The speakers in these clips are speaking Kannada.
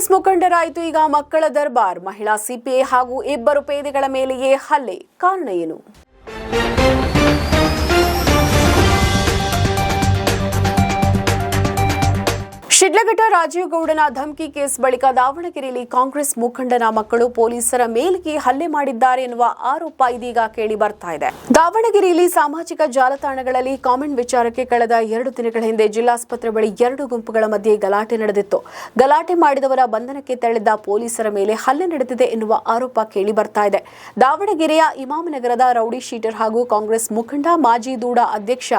ಕಾಂಗ್ರೆಸ್ ಮುಖಂಡರಾಯಿತು ಈಗ ಮಕ್ಕಳ ದರ್ಬಾರ್. ಮಹಿಳಾ ಸಿಪಿಐ ಹಾಗೂ ಇಬ್ಬರು ಪೇದೆಗಳ ಮೇಲೆಯೇ ಹಲ್ಲೆ. ಕಾರಣ ಏನು? ಶಿಡ್ಲಘಟ್ಟ ರಾಜೀವ್ ಗೌಡನ ಧಮಕಿ ಕೇಸ್ ಬಳಿಕ ದಾವಣಗೆರೆಯಲ್ಲಿ ಕಾಂಗ್ರೆಸ್ ಮುಖಂಡನ ಮಕ್ಕಳು ಪೊಲೀಸರ ಮೇಲಿಗೆ ಹಲ್ಲೆ ಮಾಡಿದ್ದಾರೆ ಎನ್ನುವ ಆರೋಪ ಇದೀಗ ಕೇಳಿ ಬರ್ತಾ ಇದೆ. ದಾವಣಗೆರೆಯಲ್ಲಿ ಸಾಮಾಜಿಕ ಜಾಲತಾಣಗಳಲ್ಲಿ ಕಾಮೆಂಟ್ ವಿಚಾರಕ್ಕೆ ಕಳೆದ ಎರಡು ದಿನಗಳ ಹಿಂದೆ ಜಿಲ್ಲಾಸ್ಪತ್ರೆ ಬಳಿ ಎರಡು ಗುಂಪುಗಳ ಮಧ್ಯೆ ಗಲಾಟೆ ನಡೆದಿತ್ತು. ಗಲಾಟೆ ಮಾಡಿದವರ ಬಂಧನಕ್ಕೆ ತೆರಳಿದ್ದ ಪೊಲೀಸರ ಮೇಲೆ ಹಲ್ಲೆ ನಡೆದಿದೆ ಎನ್ನುವ ಆರೋಪ ಕೇಳಿ ಬರ್ತಾ ಇದೆ. ದಾವಣಗೆರೆಯ ಇಮಾಮನಗರದ ರೌಡಿ ಶೀಟರ್ ಹಾಗೂ ಕಾಂಗ್ರೆಸ್ ಮುಖಂಡ ಮಾಜಿ ದೂಡ ಅಧ್ಯಕ್ಷ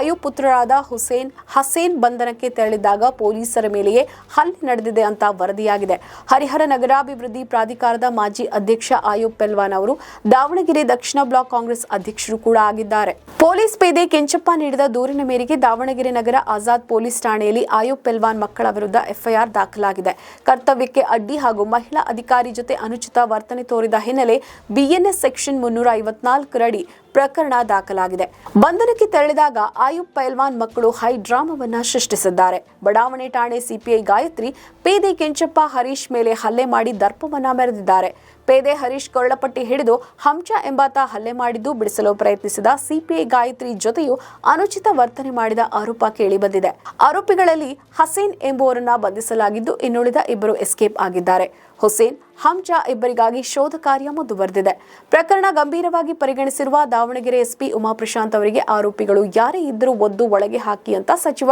ಆಯುಬ್ ಪುತ್ರರಾದ ಹುಸೇನ್ ಹಸೇನ್ ಬಂಧನಕ್ಕೆ ತೆರಳಿದ್ದಾಗ ಪೊಲೀಸರ ಮೇಲೆಯೇ ಹಲ್ಲೆ ನಡೆದಿದೆ ಅಂತ ವರದಿಯಾಗಿದೆ. ಹರಿಹರ ನಗರಾಭಿವೃದ್ಧಿ ಪ್ರಾಧಿಕಾರದ ಮಾಜಿ ಅಧ್ಯಕ್ಷ ಆಯೋಬ್ ಪೆಲ್ವಾನ್ ಅವರು ದಾವಣಗೆರೆ ದಕ್ಷಿಣ ಬ್ಲಾಕ್ ಕಾಂಗ್ರೆಸ್ ಅಧ್ಯಕ್ಷರು ಕೂಡ ಆಗಿದ್ದಾರೆ. ಪೊಲೀಸ್ ಪೇದೆ ಕೆಂಚಪ್ಪ ನೀಡಿದ ದೂರಿನ ಮೇರೆಗೆ ದಾವಣಗೆರೆ ನಗರ ಆಜಾದ್ ಪೊಲೀಸ್ ಠಾಣೆಯಲ್ಲಿ ಆಯೋಬ್ ಪೆಲ್ವಾನ್ ಮಕ್ಕಳ ವಿರುದ್ಧ ಎಫ್ಐಆರ್ ದಾಖಲಾಗಿದೆ. ಕರ್ತವ್ಯಕ್ಕೆ ಅಡ್ಡಿ ಹಾಗೂ ಮಹಿಳಾ ಅಧಿಕಾರಿ ಜೊತೆ ಅನುಚಿತ ವರ್ತನೆ ತೋರಿದ ಹಿನ್ನೆಲೆ ಬಿಎನ್ಎಸ್ ಸೆಕ್ಷನ್ ಮುನ್ನೂರ ಐವತ್ನಾಲ್ಕರಡಿ ಪ್ರಕರಣ ದಾಖಲಾಗಿದೆ. ಬಂಧನಕ್ಕೆ ತೆರಳಿದಾಗ ಆಯುಬ್ ಪೈಲ್ವಾನ್ ಮಕ್ಕಳು ಹೈ ಡ್ರಾಮಾವನ್ನ ಸೃಷ್ಟಿಸಿದ್ದಾರೆ. ಬಡಾವಣೆ ಠಾಣೆ ಸಿಪಿಐ ಗಾಯತ್ರಿ ಪೇದೆ ಕೆಂಚಪ್ಪ ಹರೀಶ್ ಮೇಲೆ ಹಲ್ಲೆ ಮಾಡಿ ದರ್ಪವನ್ನ ಮೆರೆದಿದ್ದಾರೆ. ಪೇದೆ ಹರೀಶ್ ಕೊರಳಪಟ್ಟಿ ಹಿಡಿದು ಹಂಚ ಎಂಬಾತ ಹಲ್ಲೆ ಮಾಡಿದ್ದು ಬಿಡಿಸಲು ಪ್ರಯತ್ನಿಸಿದ ಸಿಪಿಐ ಗಾಯತ್ರಿ ಜೊತೆಯೂ ಅನುಚಿತ ವರ್ತನೆ ಮಾಡಿದ ಆರೋಪ ಕೇಳಿಬಂದಿದೆ. ಆರೋಪಿಗಳಲ್ಲಿ ಹಸೇನ್ ಎಂಬುವರನ್ನ ಬಂಧಿಸಲಾಗಿದ್ದು ಇನ್ನುಳಿದ ಇಬ್ಬರು ಎಸ್ಕೇಪ್ ಆಗಿದ್ದಾರೆ. ಹುಸೇನ್ ಹಂಚ ಇಬ್ಬರಿಗಾಗಿ ಶೋಧ ಕಾರ್ಯ ಮುಂದುವರೆದಿದೆ. ಪ್ರಕರಣ ಗಂಭೀರವಾಗಿ ಪರಿಗಣಿಸಿರುವ ದಾವಣಗೆರೆ ಎಸ್ಪಿ ಉಮಾಪ್ರಶಾಂತ್ ಅವರಿಗೆ ಆರೋಪಿಗಳು ಯಾರೇ ಇದ್ದರೂ ಒದ್ದು ಒಳಗೆ ಹಾಕಿ ಅಂತ ಸಚಿವ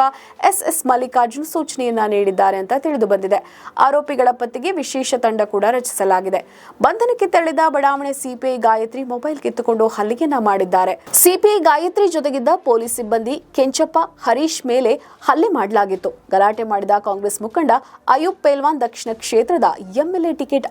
ಎಸ್ ಎಸ್ ಮಲ್ಲಿಕಾರ್ಜುನ್ ಸೂಚನೆಯನ್ನ ನೀಡಿದ್ದಾರೆ ಅಂತ ತಿಳಿದು ಬಂದಿದೆ. ಆರೋಪಿಗಳ ಪತ್ತೆಗೆ ವಿಶೇಷ ತಂಡ ಕೂಡ ರಚಿಸಲಾಗಿದೆ. ಬಂಧನಕ್ಕೆ ತೆರಳಿದ ಬಡಾವಣೆ ಸಿಪಿಐ ಗಾಯತ್ರಿ ಮೊಬೈಲ್ ಕಿತ್ತುಕೊಂಡು ಹಲ್ಲೆಯನ್ನ ಮಾಡಿದ್ದಾರೆ. ಸಿಪಿಐ ಗಾಯತ್ರಿ ಜೊತೆಗಿದ್ದ ಪೊಲೀಸ್ ಸಿಬ್ಬಂದಿ ಕೆಂಚಪ್ಪ, ಹರೀಶ್ ಮೇಲೆ ಹಲ್ಲೆ ಮಾಡಲಾಗಿತ್ತು. ಗಲಾಟೆ ಮಾಡಿದ ಕಾಂಗ್ರೆಸ್ ಮುಖಂಡ ಅಯೂಬ್ ಪೇಲ್ವಾನ್ ದಕ್ಷಿಣ ಕ್ಷೇತ್ರದ ಎಂಎಲ್ಎ ಟಿಕೆಟ್